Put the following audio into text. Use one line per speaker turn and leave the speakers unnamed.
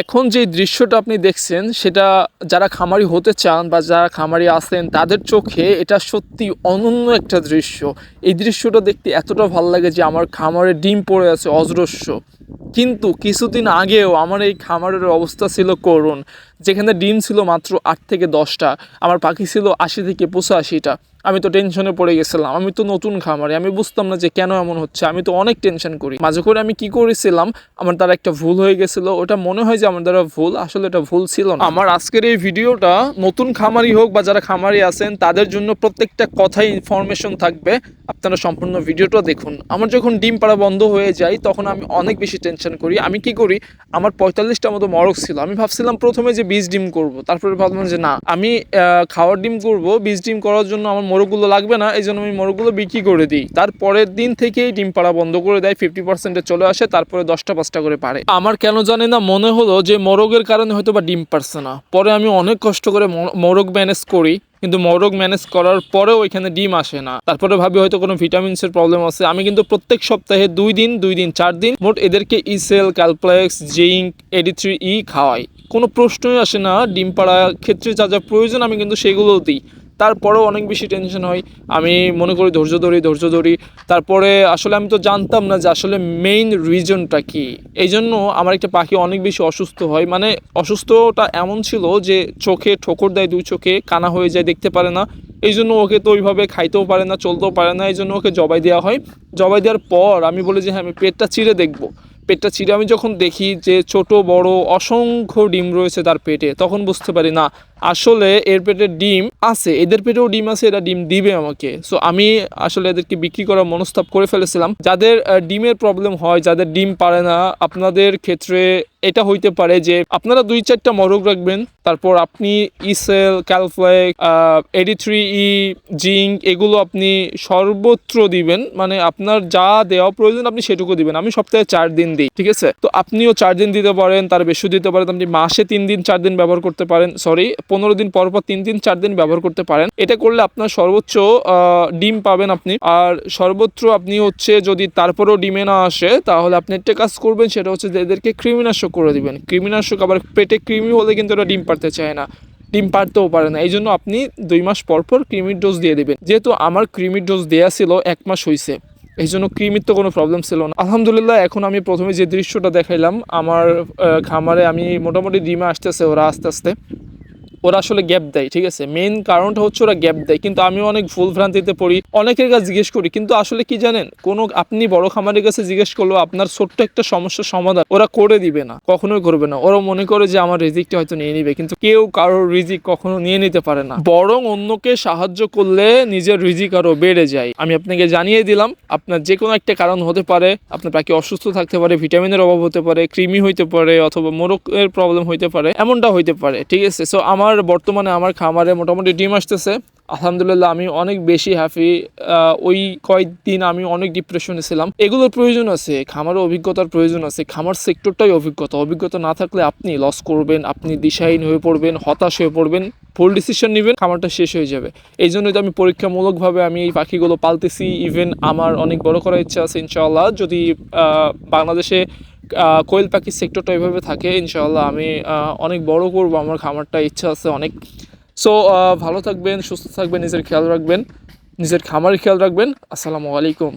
এখন যে দৃশ্যটা আপনি দেখছেন, সেটা যারা খামারি হতে চান বা যারা খামারি আছেন, তাদের চোখে এটা সত্যি অনন্য একটা দৃশ্য। এই দৃশ্যটা দেখতে এতটা ভালো লাগে যে আমার খামারে ডিম পড়ে আছে অজরস্য কিন্তু কিছুদিন আগেও আমার এই খামারের অবস্থা ছিল করুণ। যেখানে ডিম ছিল মাত্র আট থেকে দশটা, আমার পাখি ছিল আশি থেকে পঁচাশিটা। আমি তো টেনশনে পড়ে গেছিলাম, আমি তো নতুন খামারে, আমি বুঝতাম না যে কেন এমন হচ্ছে, আমি তো অনেক টেনশন করি। মাঝে করে আমি কি করেছিলাম, আমার দ্বারা একটা ভুল হয়ে গেছিল, ওটা মনে হয় যে আমার দ্বারা ভুল, আসলে এটা ভুল ছিল না। আমার আজকের এই ভিডিওটা নতুন খামারি হোক বা যারা খামারি আছেন, তাদের জন্য প্রত্যেকটা কথাই ইনফরমেশন থাকবে। আপনারা সম্পূর্ণ ভিডিওটা দেখুন। আমার যখন ডিম পাড়া বন্ধ হয়ে যায়, তখন আমি অনেক বেশি টেনশন করি। আমি কি করি? আমার পঁয়তাল্লিশটা মতো মরক ছিল। আমি ভাবছিলাম প্রথমে যে বীজ ডিম করব। তারপরে ভাবলাম যে না, আমি খাওয়ার ডিম করব। বীজ ডিম করার জন্য আমার মোরগগুলো লাগবে না। এই জন্য আমি মোরগগুলো বিক্রি করে দিই। তারপরের দিন থেকেই ডিম পাড়া বন্ধ করে দেয়। ফিফটি পার্সেন্টে চলে আসে। তারপরে দশটা, পাঁচটা করে পারে আমার কেন জানি না মনে হলো যে মোরগের কারণে হয়তো বা ডিম পারছে না। পরে আমি অনেক কষ্ট করে মোরগ ম্যানেজ করি। কিন্তু মোরগ ম্যানেজ করার পরেও এখানে ডিম আসে না। তারপরে ভাবি হয়তো কোনো ভিটামিনসের প্রবলেম আছে। আমি কিন্তু প্রত্যেক সপ্তাহে দুই দিন দুই দিন, চার দিন মোট এদেরকে ইসেল Calplex zinc AD three E খাওয়াই। কোনো প্রশ্নই আসে না। ডিম পাড়া ক্ষেত্রে যা যা প্রয়োজন আমি কিন্তু সেগুলোও দিই। তারপরেও অনেক বেশি টেনশন হয়। আমি মনে করি ধৈর্য ধরি ধৈর্য ধরি। তারপরে আসলে আমি তো জানতাম না যে আসলে মেইন রিজনটা কি। এই জন্য আমার একটা পাখি অনেক বেশি অসুস্থ হয়। মানে অসুস্থটা এমন ছিল যে চোখে ঠোকর দেয়, দুই চোখে কানা হয়ে যায়, দেখতে পারে না। এই জন্য ওকে তো ওইভাবে খাইতেও পারে না, চলতেও পারে না। এই জন্য ওকে জবাই দেওয়া হয়। জবাই দেওয়ার পর আমি বলি যে হ্যাঁ আমি পেটটা চিড়ে দেখব। পেটটা ছিঁড়ে আমি যখন দেখি যে ছোট, বড়, অসংখ্য ডিম রয়েছে তার পেটে, তখন বুঝতে পারি, না, আসলে এর পেটে ডিম আছে, এদের পেটেও ডিম আছে, এরা ডিম দিবে আমাকে। সো আমি আসলে এদেরকে বিক্রি করার মনস্তাপ করে ফেলেছিলাম। যাদের ডিমের প্রবলেম হয়, যাদের ডিম পারে না, আপনাদের ক্ষেত্রে এটা হইতে পারে যে আপনারা দুই চারটা মরগ রাখবেন, তারপর আপনি ইসেল, ক্যালফ্লেক এডি থ্রি ই জিঙ্ক, এগুলো আপনি সর্বত্র দিবেন মানে আপনার যা দেওয়া প্রয়োজন আপনি সেটুকু দিবেন। আমি সপ্তাহে চার দিন দিই, ঠিক আছে? তো আপনিও চার দিন দিতে পারেন, তার বেশি দিতে পারেন, আপনি মাসে তিন দিন, চার দিন ব্যবহার করতে পারেন সরি পনেরো দিন পর পর তিন দিন, চার দিন ব্যবহার করতে পারেন। এটা করলে আপনার সর্বোচ্চ ডিম পাবেন আপনি। আর সর্বত্র আপনি হচ্ছে যদি তারপরেও ডিমে না আসে, তাহলে আপনি একটা কাজ করবেন, সেটা হচ্ছে এদেরকে কৃমিনাশক করে দিবেন। কৃমিনাশক আবার পেটে কৃমি হলে কিন্তু ওরা ডিম পারতে চায় না। ডিম পারতেও পারে না। এই জন্য আপনি দুই মাস পর পর কৃমির ডোজ দিয়ে দেবেন। যেহেতু আমার কৃমির ডোজ দেয়া ছিল, এক মাস হয়েছে এই জন্য কৃমির তো কোনো প্রবলেম ছিল না। আলহামদুলিল্লাহ, এখন আমি প্রথমে যে দৃশ্যটা দেখাইলাম, আমার খামারে আমি মোটামুটি ডিমে আসতেছে ওরা আস্তে আস্তে। ওরা আসলে গ্যাপ দেয়, ঠিক আছে? মেইন কারণটা হচ্ছে ওরা গ্যাপ দেয়। কিন্তু আমি অনেক ভুল ভ্রান্তিতে পড়ি, অনেকের কাছে জিজ্ঞেস করি, কিন্তু আসলে কি জানেন? কোনো আপনি বড় খামারের কাছে জিজ্ঞেস করলেও আপনার ছোট্ট একটা সমস্যার সমাধান ওরা করে দিবে না, কখনোই করবে না। ওরা মনে করে যে আমার রিজিকটা হয়তো নিয়ে নিবে, কিন্তু কেউ কারোর রিজিক কখনো নিয়ে নিতে পারে না। বরং অন্যকে সাহায্য করলে নিজের রিজিক আরও বেড়ে যায়। আমি আপনাকে জানিয়ে দিলাম, আপনার যে কোনো একটা কারণ হতে পারে, আপনার পাখি অসুস্থ থাকতে পারে, ভিটামিনের অভাব হতে পারে, কৃমি হইতে পারে, অথবা মোরকের প্রবলেম হইতে পারে, এমনটা হইতে পারে, ঠিক আছে? সো আমার বর্তমানে আমার খামারে মোটামুটি ডিম আসতেছে। আলহামদুলিল্লাহ, আমি অনেক বেশি হ্যাপি ওই কয়েকদিন আমি অনেক ডিপ্রেশনে ছিলাম। এগুলোর প্রয়োজন আছে খামারের অভিজ্ঞতার প্রয়োজন আছে, খামার সেক্টরটাই অভিজ্ঞতা। অভিজ্ঞতা না থাকলে আপনি লস করবেন, আপনি দিশাহীন হয়ে পড়বেন, হতাশ হয়ে পড়বেন, ভুল ডিসিশন নেবেন, খামারটা শেষ হয়ে যাবে। এই জন্যই তো আমি পরীক্ষামূলকভাবে আমি এই পাখিগুলো পালতেছি। ইভেন আমার অনেক বড় করার ইচ্ছা আছে, ইনশাআল্লাহ। যদি বাংলাদেশে কোয়েল পাখির সেক্টরটা এভাবে থাকে, ইনশাআল্লাহ আমি অনেক বড় করব, আমার খামারটা ইচ্ছা আছে অনেক। সো ভালো থাকবেন, সুস্থ থাকবেন, নিজের খেয়াল রাখবেন, নিজের খামারের খেয়াল রাখবেন, আসসালামু আলাইকুম।